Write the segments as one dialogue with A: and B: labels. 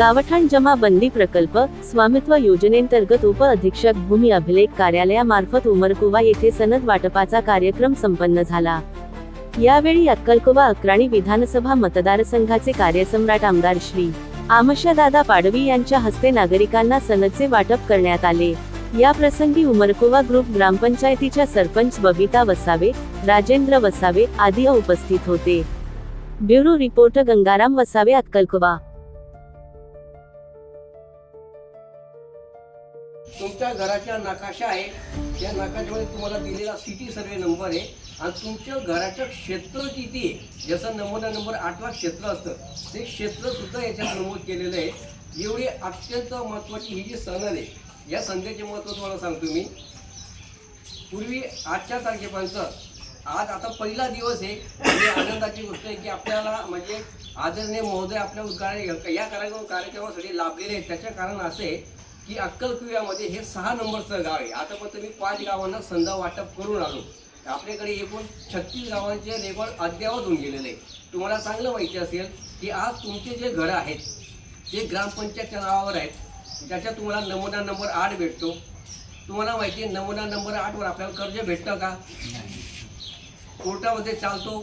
A: गावठाण जमा बंदी प्रकल्प स्वामित्व योजनेंतर्गत उप अधीक्षक भूमी अभिलेख कार्यालयामार्फत उमरकुवा येथे सनद वाटपाचा कार्यक्रम संपन्न झाला. यावेळी अक्कलकुवा अक्राणी विधानसभा मतदारसंघाचे कार्यसम्राट आमदार श्री. आमशादादा पाडवी यांच्या हस्ते नागरिकांना सनदचे वाटप करण्यात आले. या प्रसंगी उमरकोवा ग्रुप ग्रामपंचायतीच्या सरपंच बबिता वसावे राजेंद्र वसावे आदी उपस्थित होते. ब्युरो रिपोर्ट गंगाराम वसावे अक्कलकुवा.
B: तुमच्या घराच्या नकाशा आहे. त्या नकाशामध्ये तुम्हाला दिलेला सिटी सर्वे नंबर आहे. आणि तुमच्या घराचं क्षेत्र किती आहे? जसं नमुना नंबर आठवा क्षेत्र असतं. ते क्षेत्र सुद्धा याच्यात नमूद केलेलं आहे. एवढी अत्यंत महत्त्वाची ही जी सण आहे या संध्याचे महत्त्व तुम्हाला सांगतो मी. पूर्वी आजच्या तारखेपर्यंत आज आता पहिला दिवस आहे. म्हणजे आनंदाची गोष्ट आहे की आपल्याला म्हणजे आदरणीय महोदय आपल्या उद्घाटन या कार्यक्रम कार्यक्रमासाठी लाभलेले आहेत. त्याचं कारण असं आहे की अक्कलकुव्यामध्ये हे सहा नंबरचं गाव आहे. आतापर्यंत मी पाच गावांना संधा वाटप करून आलो. आपल्याकडे एकूण छत्तीस गावांचे रेकॉर्ड अद्यावत होऊन गेलेले आहे तुम्हाला चांगलं माहिती असेल की आज तुमचे जे घरं आहेत ते ग्रामपंचायतच्या नावावर आहेत त्याच्यात तुम्हाला नमुना नंबर आठ भेटतो. तुम्हाला माहिती आहे नमुना नंबर आठवर आपल्याला कर्ज भेटतं का? कोर्टामध्ये चालतो.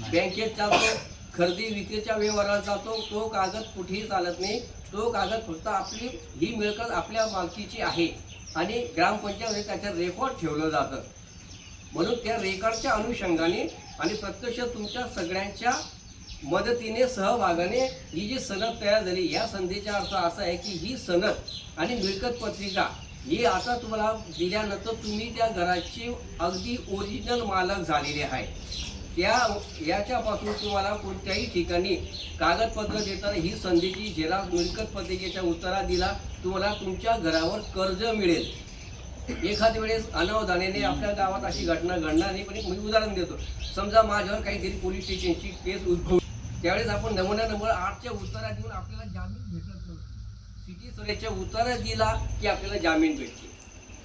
B: बँकेत चालतो. खरेदी विक्रीच्या व्यवहाराला जातो तो कागद कुठेही चालत नाही. तो कागद फक्त आपली ही मिळकत आपल्या मालकीची आहे. आणि ग्रामपंचायतीमध्ये त्याचं रेकॉर्ड ठेवलं जातं. म्हणून त्या रेकॉर्डच्या अनुषंगाने आणि प्रत्यक्ष तुमच्या सगळ्यांच्या मदतीने सहभागाने ही जी सनद तयार झाली या संधीचा अर्थ असा आहे की ही सनद आणि मिळकत पत्रिका ही आता तुम्हाला दिल्यानंतर तुम्ही त्या घराची अगदी ओरिजिनल मालक झालेले आहे. त्या याच्यापासून तुम्हाला कोणत्याही ठिकाणी कागदपत्र देताना ही संधीची जेला मिळकत पत्रिकेच्या उत्तरा दिला तुम्हाला तुमच्या घरावर कर्ज मिळेल. एखाद्या वेळेस अनावधानाने आपल्या गावात अशी घटना घडणार नाही पण एक मी उदाहरण देतो. समजा माझ्यावर काहीतरी पोलीस स्टेशनची केस उद्भवली त्यावेळेस आपण नमुना नंबर आठच्या उत्तरा देऊन आपल्याला जामीन भेटत नव्हती. सिटी सरेच्या उत्तरा दिला की आपल्याला जामीन भेटते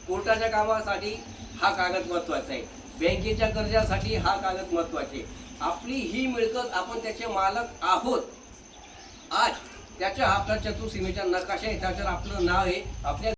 B: कोर्टाच्या कामासाठी हा कागद महत्त्वाचा आहे. बँकेच्या कर्जासाठी हा कागद महत्त्वाचे आपली ही मिळकत आपण त्याचे मालक आहोत. आज त्याच्या आपल्या चतुर्सीमेच्या नकाशा आहे त्याच्यावर आपलं नाव आहे. आपल्या